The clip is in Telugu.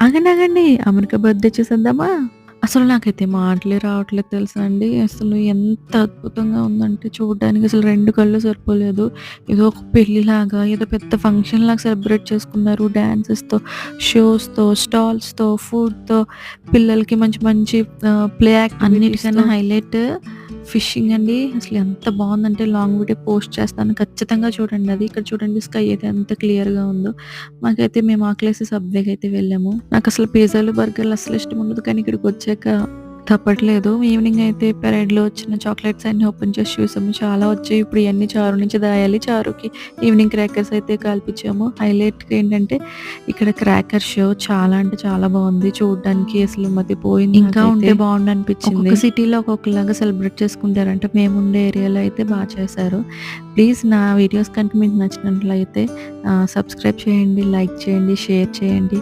ఆగండి అమెరికా బర్త్‌డే చూసేద్దామా? అసలు నాకైతే మాటలే రావట్లేదు తెలుసా అండి. అసలు ఎంత అద్భుతంగా ఉందంటే చూడడానికి అసలు 2 కళ్ళు సరిపోలేదు. ఏదో ఒక పెళ్ళిలాగా ఏదో పెద్ద ఫంక్షన్‌లాగా సెలబ్రేట్ చేసుకున్నారు. డాన్సెస్‌తో, షోస్‌తో, స్టాల్స్‌తో, ఫుడ్‌తో పిల్లలకి మంచి మంచి ప్లే యాక్టివిటీస్‌తో హైలైట్ ఫిషింగ్ అండి. అసలు ఎంత బాగుందంటే లాంగ్ వీడియో పోస్ట్ చేస్తాను. ఖచ్చితంగా చూడండి అది. ఇక్కడ చూడండి స్కై అయితే ఎంత క్లియర్‌గా ఉందో. మాకైతే మేము ఆకలేసి సబ్‌వేకైతే వెళ్ళాము. నాకు అసలు పిజ్జాలు, బర్గర్‌లు అసలు ఇష్టం ఉండదు. కానీ ఇక్కడికొచ్చాక తప్పట్లేదు. ఈవినింగ్ అయితే పెరేడ్‌లో వచ్చిన చాక్లెట్స్ అన్నీ ఓపెన్ చేసి చూసాము. చాలా వచ్చాయి. ఇప్పుడు ఇయన్నీ చారు నుంచి దాయాలి. చారుకి ఈవినింగ్ క్రాకర్స్ అయితే కాల్పించాము. హైలైట్‌గా ఏంటంటే ఇక్కడ క్రాకర్ షో చాలా అంటే చాలా బావుంది. చూడడానికి అసలు మతిపోయింది. ఇంకా ఉంటే బావుండు అనిపించింది. సిటీలో ఒక్కొక్కలాగా సెలబ్రేట్ చేసుకుంటారంట. మేముండే ఏరియాలో అయితే బా చేశారు. ప్లీజ్ నా వీడియోస్ కనుక మీకు నచ్చినట్లయితే సబ్స్క్రైబ్ చేయండి, లైక్ చేయండి, షేర్ చేయండి.